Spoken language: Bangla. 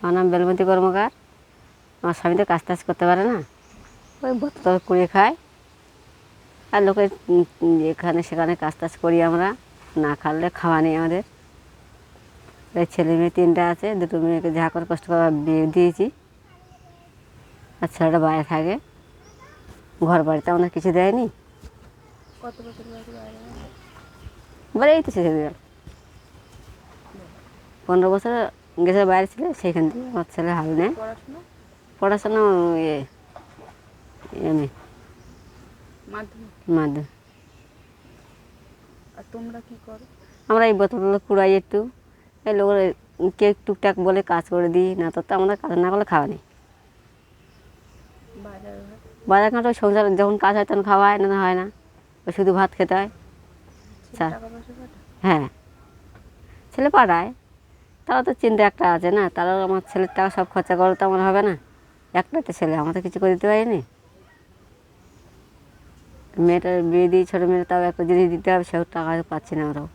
আমার নাম বেলমতি কর্মকার। আমার স্বামী তো কাজ টাজ করতে পারে না। ওই বোতল কুড়িয়ে খায়। আর লোকে এখানে সেখানে কাজ টাজ করি আমরা। না খাওয়ালে খাওয়া নেই আমাদের। ছেলে মেয়ে তিনটা আছে দুটো মেয়েকে যা করে কষ্ট করে বিয়ে দিয়েছি। আর ছেলেটা বাইরে থাকে। ঘর বাড়িতে আমাদের কিছু দেয়নি? বলে এই তো শেষে পনেরো বছর গেছে বাইরে ছিল সেখান থেকে আমার ছেলে হাল নেয়। পড়াশোনা? পড়াশোনা ইয়ে এমএ। মাধ্যমিক? তোমরা কি করো? আমরা এই বোতলগুলো কুড়াই একটু। এই লোক কে টুকটাক বলে কাজ করে দিই না তো তো আমরা কাজ না করলে খাওয়া নেই। বাজার ঘাট? সংসার যখন কাজ হয় তখন খাওয়া হয় না হয় না। শুধু ভাত খেতে হয়। হ্যাঁ। ছেলে পাড়ায় তারা তো চিন্তা একটা আছে না? তারাও আমার ছেলের টাকা সব খরচা করলে তো আমার হবে না। একটা তো ছেলে, আমার তো কিছু করে দিতে পারিনি। মেয়েটার বিয়ে দিয়ে ছোটো মেয়েটা তাও একটা জিনিস দিতে হবে, সেও টাকা পাচ্ছি না আমরাও